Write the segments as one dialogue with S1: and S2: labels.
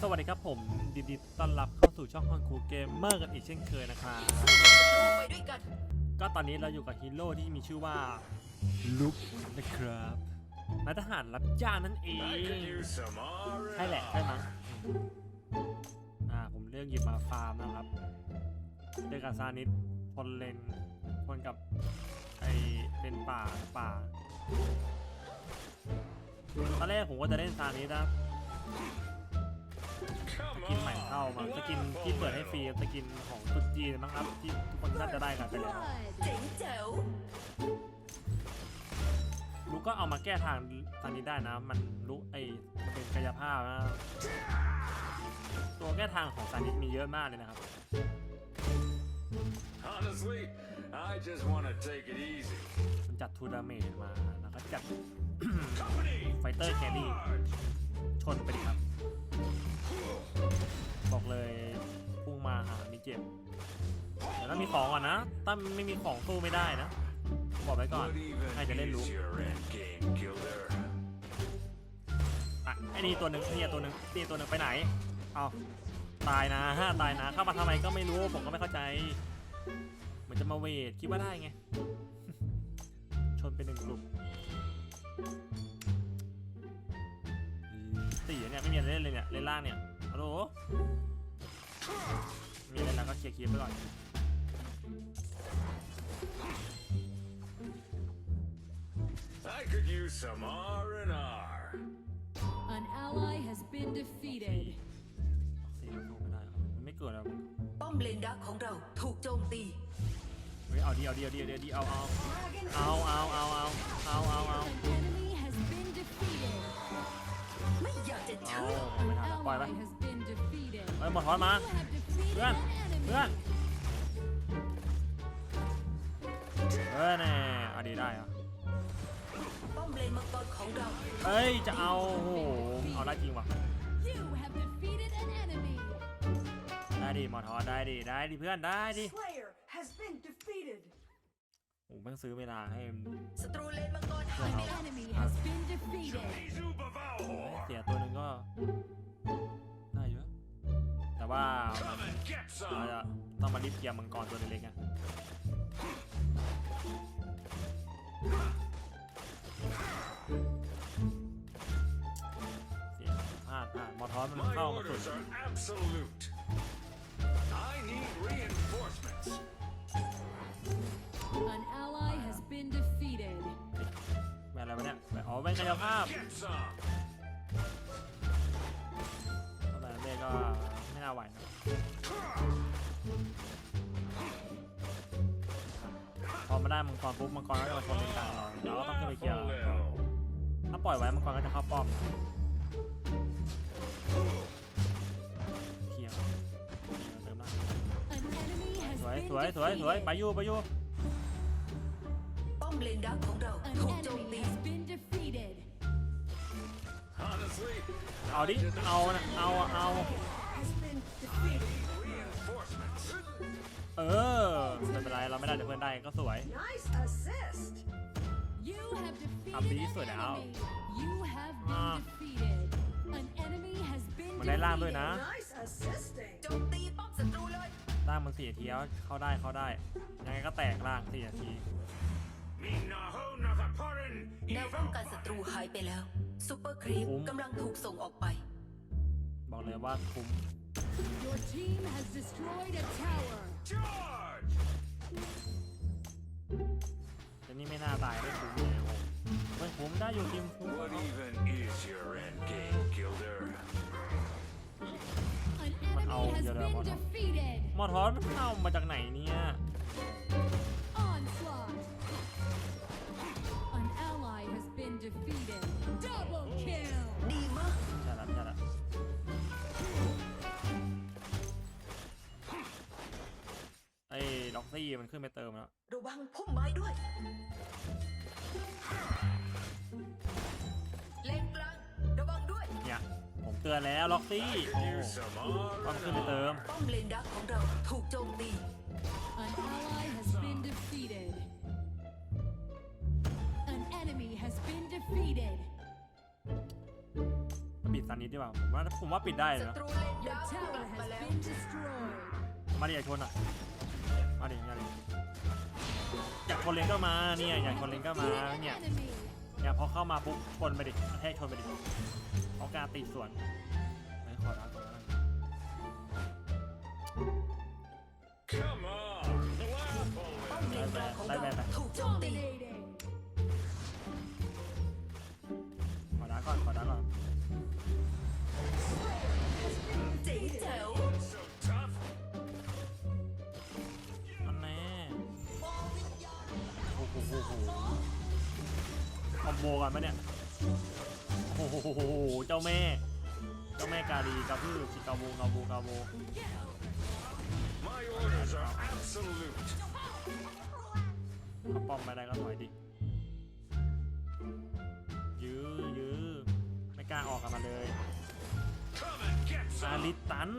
S1: สวัสดีครับผมยินดีต้อนรับเข้าสู่ช่องฮอนคูเกมเมอร์กันอีกเช่นเคยนะครับ
S2: ไปด้วยกัน
S1: ก็ตอนนี้เราอยู่กับฮีโร่ที่มีชื่อว่าลุกนะครับนายทหารรับจ้างนั่นเอง
S3: I could use some R
S1: ใช่แหละใช่มั้งอ่าผมเลือกหยิบมาฟาร์มนะครับเลือกกับซานิสพลเลนพลกับไอเป็นป่าป่าตอนแรกผมก็จะเล่นซานิสนะ
S3: Come
S1: ส กินใหม่เข้ามาสกินที่เปิดให้ฟรีสกินของตุ๊จีนมั้งครับที่ทุกคนน่าจะได้กันไปแล้ว
S2: เจ๋งแจ๋ว
S1: ลูกก็เอามาแก้ทางทางนี้ได้นะ มันลุกไอมันเป็นกายภาพนะตัวแก้ทางของซานิสมีเยอะมากเลยนะครับ
S3: Honestly, I just want to take it easy.
S1: มันจัดทูดาเมจมาแล้วก็จัด
S3: Company,
S1: Fighter carry.
S3: charge!
S1: ชนไปดิครับ บอกเลยพุ่งมาหามีเจ็บเดี๋ยวถ้ามีของก่อนนะถ้าไม่มีของสู้ไม่ได้นะบอกไว้ก่อนใครจะเล่นรู้อะไอ้นี่ตัวหนึ่งนี่ตัวหนึ่งนี่ตัวหนึ่งไปไหนเอาตายนะฮะตายนะเข้ามาทำไมก็ไม่รู้ผมก็ไม่เข้าใจเหมือนจะมาเวทคิดว่าได้ไงชนเป็นหนึ่งกลุ่ม สี่เนี่ยไม่มีอะไรเล่นเลยเนี่ยเล่นล่างเนี่ยฮัลโหลมีอะไรแล้วก็เคลียร์คลิปไปก่อน
S3: I could use some R and R.
S4: An ally has been defeated.
S1: สี่มันสู้ไม่ได้ครับมันไม่เกิดแล้ว
S2: ป้อมเลนดักของเราถูกโจมตี
S1: เฮ้ยเอาดีเอาดีเอาดีเอาดีเอาดีเอาเอาเอาเอาเอาเอาเอา เอาเชื่
S2: อ
S1: ไม่ทันแล้วปล่อยไป
S4: Ally has been defeated.
S1: เฮ้ยหมดทอนมา
S4: You have defeated
S1: เพื่อน
S4: an enemy.
S1: เพื่อน เออแน่เอาดีได้เหรอะ
S2: ป้อมเลนมังกรของเรา
S1: เอ้ย จะเอาโอ้โห เอาได้จริงว่ะ
S4: You have defeated an enemy.
S1: ได้ดิหมอทอนได้ดิได้ดิเพื่อนได้ดิ
S5: Slayer has been defeated.
S1: โอ้เพิ่งซื้อเวลาให้
S2: ศัตรูเลนมังกร หาย
S4: An
S2: ไปแล้ว
S4: enemy has been defeated.
S3: Zuba Valor!
S1: เสียตัวหนึ่งก็ได้เยอะแต่ว่า
S3: Come and get
S1: เรา
S3: some!
S1: จะต้องมารีบเคลียร์มังกรตัวเล็กๆอะเสียพลาดพลาดหมอทอนมัน
S3: My
S1: เข้ามาสุด แว่นอ๋อแว่นกายภาพ
S3: Get some!
S1: เข้าไปเล่ก็ไม่น่าไหวนะพอมาได้มังกรปุ๊บมังกรก็จะมาชนเลนกลางเราเดี๋ยวเราต้องขึ้นไปเคลียร์ถ้าปล่อยไว้มังกรก็จะเข้าป้อมเคลียร์เติมละ
S4: An enemy has
S1: สวยสวยสวยสวยไปยูไปยู
S2: ป้อมเลนดักของ เอา
S1: ดิ เอานะเอาเอา
S5: Has been defeated.
S3: reinforcements.
S1: เออไม่เป็นไรเราไม่ได้แต่เพื่อนได้ก็สวย
S5: Nice assist.
S4: You have defeated
S1: Làm bí
S4: an
S1: rồi đảo.
S4: enemy. You have
S1: À.
S4: been defeated. An enemy has been
S1: มันได้ล่างด้วยนะ
S4: defeated.
S5: Nice assisting.
S2: โจมตีป้อมศัตรูเลย
S1: ล่างมันสี่นาทีแล้วเข้าได้เข้าได้ ยังไงก็แตกล่างสี่นาที
S3: Minaho Nagaparin!
S2: แนวป้องกันศัตรูหายไปแล้วซูเปอร์ครีป
S1: คุ้ม
S2: กำลังถูกส่งออกไป
S1: บอกเลยว่าคุ้ม
S4: Your team has destroyed a tower.
S3: Charge!
S1: แต่นี่ไม่น่าตายได้คุ้มเลยโอ้โหเฮ้ยคุ้มได้อยู่ทีมคุ้ม
S3: What even is your end game, Gilder?
S4: An
S1: Mà ầu
S4: enemy has
S1: giờ là
S4: been
S1: bọn nó.
S4: defeated.
S1: หมอทอนมันเข้ามาจากไหนเนี่ย ซี่มันขึ้นไปเติมแล้ว
S2: ระวังพุ่มไม้ด้วย เลนกลาง ระวังด้วย
S1: เนี่ย ผมเตือนแล้วล็อกซี่
S3: I
S1: โอ้
S3: could use some
S1: ต้อง
S3: R
S1: ขึ้น
S3: and
S1: ไปเติม
S3: R.
S2: ป้อมเลนดักของเราถูกโจมตี
S4: An ally has been defeated. An enemy has been defeated.
S1: ปิดซันนิดดีกว่าผมว่าผมว่าปิดได้
S2: ศั
S1: นะ
S2: ตรูเลน
S4: Your
S2: ดาวถูก
S4: tower
S2: กลับมา
S4: has
S2: แล้ว
S4: been destroyed.
S1: มาดิอยากชนอะ มาดิมาดิอยากชนเลนก็มาเนี่ยอยากชนเลนก็มา
S4: Defeated an
S1: เนี่ย
S4: enemy.
S1: เนี่ยพอเข้ามาปุ๊บชนไปดิกระแทกชนไปดิเอาการตีสวนไหนขอรับก่อนนะ
S3: Come on, laugh
S2: ป้อม
S3: already.
S2: เลนกลางของ
S1: ได้
S2: เรา
S1: แบนไป
S2: ถู
S1: อ้โหโอ้โหคอมโบกันปะเนี่ย โอ้โห เจ้าแม่ เจ้าแม่กาลีกาพือชิกาโบกาโบกาโบ
S3: My orders are absolute.
S1: ถ้าป้อมไม่ได้ก็ถอยดิ ยื้อยื้อไม่กล้าออกกันมาเลย
S3: Come and get
S1: อา
S3: some.
S1: ริตัน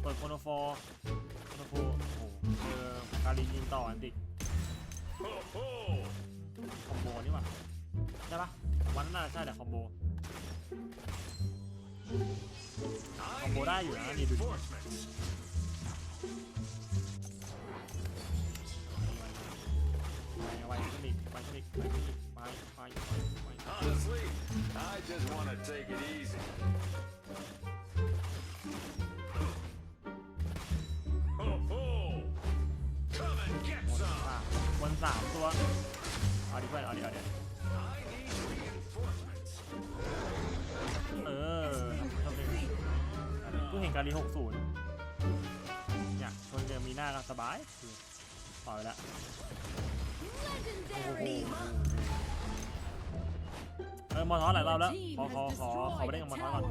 S1: เปิดโคโนฟอร์โคโนโฟโอ้โหเจอกาลียิงต่ออันติ
S3: Ho ho.
S1: คอมโบนี่หว่าใช่ปะวันนั้นน่าจะใช่แต่คอมโบ
S3: I
S1: Combo
S3: need
S1: ได้อยู่นะนี่ดูดิ
S3: reinforcements.
S1: ไปไว้ขึ้นอีกไปขึ้นอีกไปขึ้นอีกไปไปไปไป
S3: Honestly, I just want to take it easy.
S1: สามตัว เอาดิเพื่อนเอาดิเอาดิเออทำเป็นกูเห็นการีหกศูนย์เนี่ยชนเจอมีหน้าก็สบายต่อยแล้ว
S4: Legendary.
S1: เออมอทอสหลายรอบแล้ว ขอขอขอขอไปเล่นกับมอทอสก่อน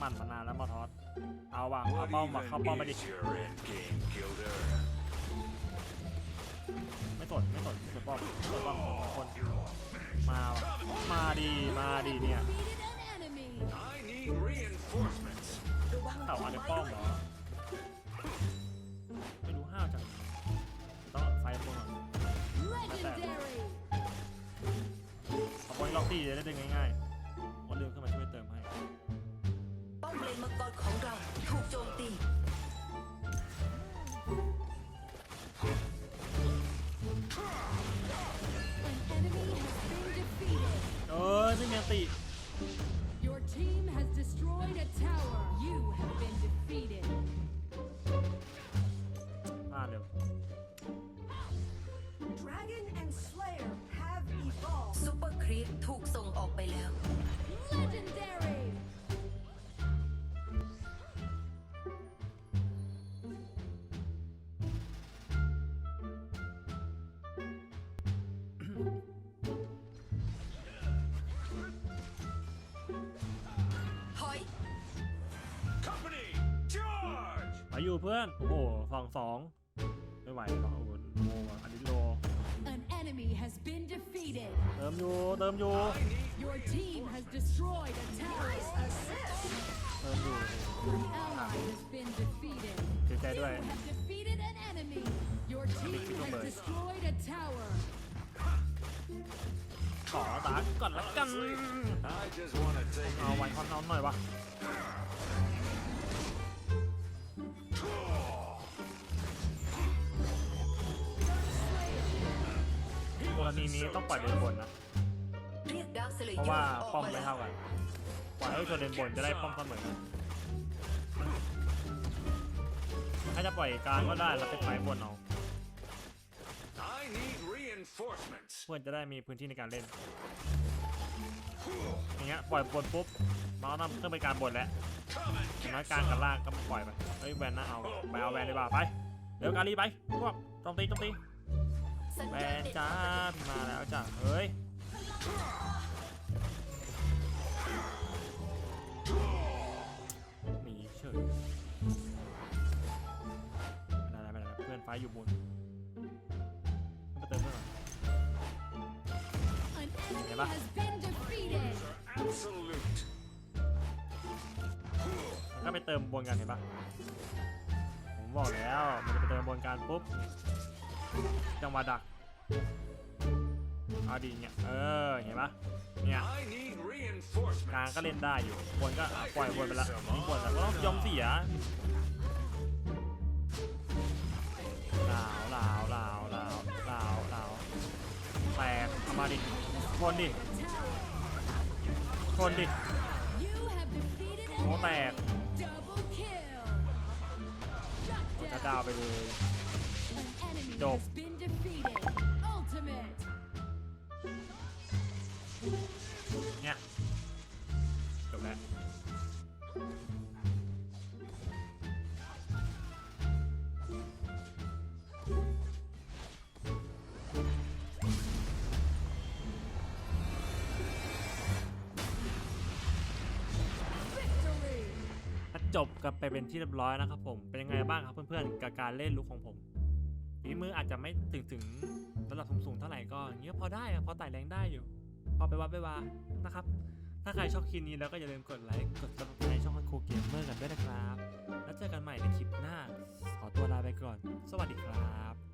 S1: มันมานานแล้วมอทอสเอาว่ะเอาป้อมมาเข้าป้อมไปดิ ไม่สนไม่สนไม่สป้อมไม่สป้อมคน มา มาดีมาดีเนี่ย
S3: I need reinforcements.
S2: ระวัง
S1: เขาอัน
S2: น
S1: ใน
S2: ไม้
S1: ป้อมเหรอไม่รู้ห้าวจังต้องไฟบนก่อน
S4: Legendary.
S1: ขอบอลล็อกตี้จะได้ดึงง่ายๆวันลืมขึ้นมาช่วยเติมให้
S2: ป้อมเลนมังกรของเราถูกโจมตี ซูเปอร์ครีปถูกส่งออกไปแล้ว
S4: Legendary.
S2: ถอย
S3: Company, charge!
S1: มาอยู่เพื่อน โอ้โหสองสองไม่ไหวหรอกโอ้โห
S4: enemy has been defeated.
S1: เติมอยู่ เติมอยู่
S3: I need
S4: Your team has destroyed a tower.
S5: Assist.
S1: เติมอยู่
S4: An ally has been defeated.
S1: เสียใจด้วย
S4: You have defeated an enemy. Your team has destroyed a tower.
S1: ขอตาก่อนละกัน
S3: I just want to take
S1: เอา
S3: it
S1: ไว้คอนน้องหน่อยวะ รณีนี้ต้องปล่อยเดินบนนะ
S2: เรียกดาร์คสเล
S1: เพราะ
S2: เยอ
S1: ว่า
S2: ร์ออก
S1: ป้อม
S2: มา
S1: ไม่
S2: แล้ว
S1: เท่ากัน ปล่อยให้ชนเลนบนจะได้ป้อมเสมอกันถ้าจะปล่อยกลางก็ได้แล้วไปไฟบนเอา
S3: I need reinforcements.
S1: เพื่อนจะได้มีพื้นที่ในการเล่น อย่างเงี้ยปล่อยบนปุ๊บมาเอานำเครื่องไปการบนแล้ว
S3: Come and
S1: อย่างน้อย
S3: get
S1: กลางกับ
S3: some.
S1: ล่างก็ปล่อยไปเฮ้ยแวนน่าเอาไปเอาแวนดีกว่าไป เดี๋ยวกาลีไปพวกโจมตีโจมตี
S2: สัญ
S1: แว
S2: ญาณ
S1: นจ้าพี่มาแล้วจ้าเฮ้ยหนีเฉยไม่ได้ไม่ได้ไม่ได้เพื่อนไฟอยู่บนไปเติมเพื่อนก่อน
S4: An enemy
S1: Eva.
S4: has been defeated.
S3: Absolute.
S1: มันก็ไปเติมบนกันเห็นปะผมบอกแล้วมันจะไปเติมบนกันปุ๊บ จังหวะดักเอาดีเนี่ย เออ เห็นปะเนี่ย
S3: I need reinforcements.
S1: กลางก็เล่นได้อยู่บนก็ปล่อยบนไปละทิ้งบนแต่ก็ต้องยอมเสียลาวลาวลาวลาวลาวลาวแตกเอามาดิชนดิชนดิโอ้แตก
S4: double kill. Shut
S1: กระดาวไปเลย
S4: enemy
S1: Dope.
S4: has been defeated. Ultimate.
S1: เนี่ย จบแล้ว
S4: Victory.
S1: จบกันไปเป็นที่เรียบร้อยนะครับผม เป็นยังไงบ้างครับเพื่อนๆ กับการเล่นลุกของผม ฝีมืออาจจะไม่ถึงถึงระดับสูงๆเท่าไหร่ก็เงี้ยพอได้อะพอไต่แรงได้อยู่ พอไปวัดไปวานะครับ ถ้าใครชอบคลิปนี้แล้วก็อย่าลืมกดไลค์กดซับสไครต์ช่องคูเกมเมอร์กันด้วยนะครับ แล้วเจอกันใหม่ในคลิปหน้า ขอตัวลาไปก่อน สวัสดีครับ